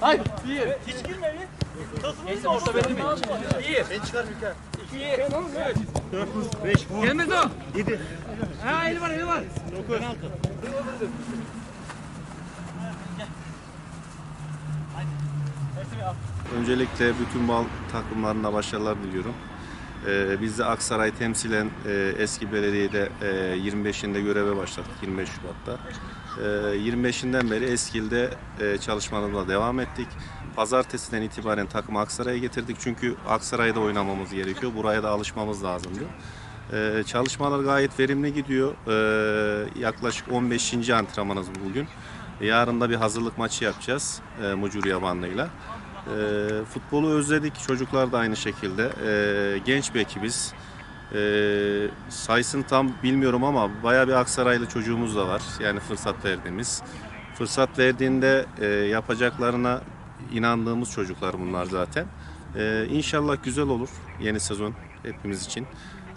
Hayır, bir. Hiç girme bir. Orta benim. Bir. Sen çıkar Mülker. İki. Dört. Beş. On. Gelmez o. Ha, eli var, Öncelikle bütün bal takımlarına başarılar diliyorum. Ee, biz de Aksaray temsilen e, eski belediyede e, 25'inde göreve başladık 25 Şubat'ta. E, 25'inden beri Eskil'de e, çalışmalarımıza devam ettik. Pazartesiden itibaren takımı Aksaray'a getirdik çünkü Aksaray'da oynamamız gerekiyor. Buraya da alışmamız lazımdı. E, çalışmalar gayet verimli gidiyor. E, yaklaşık 15. antrenmanımız bugün. Yarın da bir hazırlık maçı yapacağız e, Mucur Yabanlı'yla. E, futbolu özledik. Çocuklar da aynı şekilde. E, genç bir ekibiz. E, sayısını tam bilmiyorum ama bayağı bir Aksaraylı çocuğumuz da var. Yani fırsat verdiğimiz. Fırsat verdiğinde e, yapacaklarına inandığımız çocuklar bunlar zaten. E, inşallah güzel olur yeni sezon hepimiz için.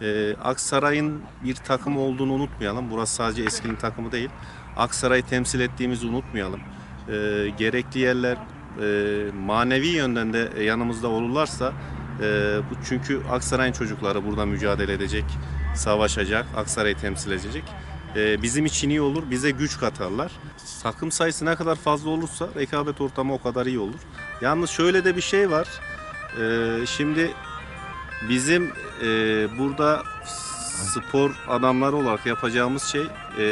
E, Aksaray'ın bir takım olduğunu unutmayalım. Burası sadece eskinin takımı değil. Aksaray'ı temsil ettiğimizi unutmayalım. E, gerekli yerler e, manevi yönden de yanımızda olurlarsa e, bu çünkü Aksaray'ın çocukları burada mücadele edecek, savaşacak, Aksaray'ı temsil edecek. E, bizim için iyi olur, bize güç katarlar. Takım sayısı ne kadar fazla olursa rekabet ortamı o kadar iyi olur. Yalnız şöyle de bir şey var. E, şimdi bizim e, burada spor adamları olarak yapacağımız şey e,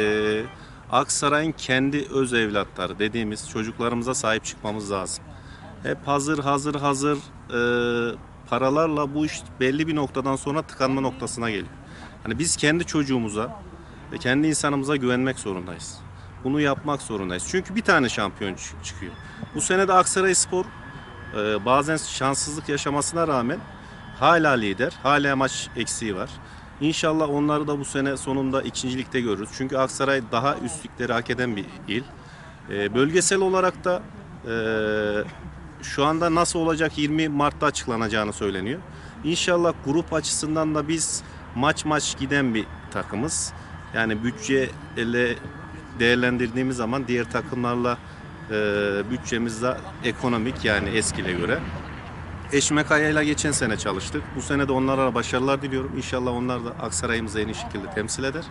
Aksaray'ın kendi öz evlatları dediğimiz çocuklarımıza sahip çıkmamız lazım. Hep hazır hazır hazır e, paralarla bu iş belli bir noktadan sonra tıkanma noktasına geliyor. Hani biz kendi çocuğumuza ve kendi insanımıza güvenmek zorundayız. Bunu yapmak zorundayız. Çünkü bir tane şampiyon çı- çıkıyor. Bu sene de Aksaray Spor e, bazen şanssızlık yaşamasına rağmen hala lider, hala maç eksiği var. İnşallah onları da bu sene sonunda ikincilikte görürüz. Çünkü Aksaray daha üstlükleri hak eden bir il. E, bölgesel olarak da e, şu anda nasıl olacak 20 Mart'ta açıklanacağını söyleniyor. İnşallah grup açısından da biz maç maç giden bir takımız. Yani bütçeyle değerlendirdiğimiz zaman diğer takımlarla e, bütçemiz de ekonomik yani eskile göre. Eşme Kaya'yla geçen sene çalıştık. Bu sene de onlara başarılar diliyorum. İnşallah onlar da Aksaray'ımızı en iyi şekilde temsil eder.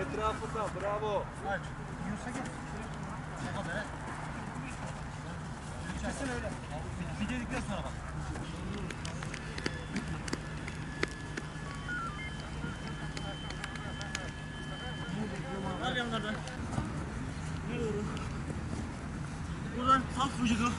Etrafında bravo. Al yanlardan. Buradan vücudu.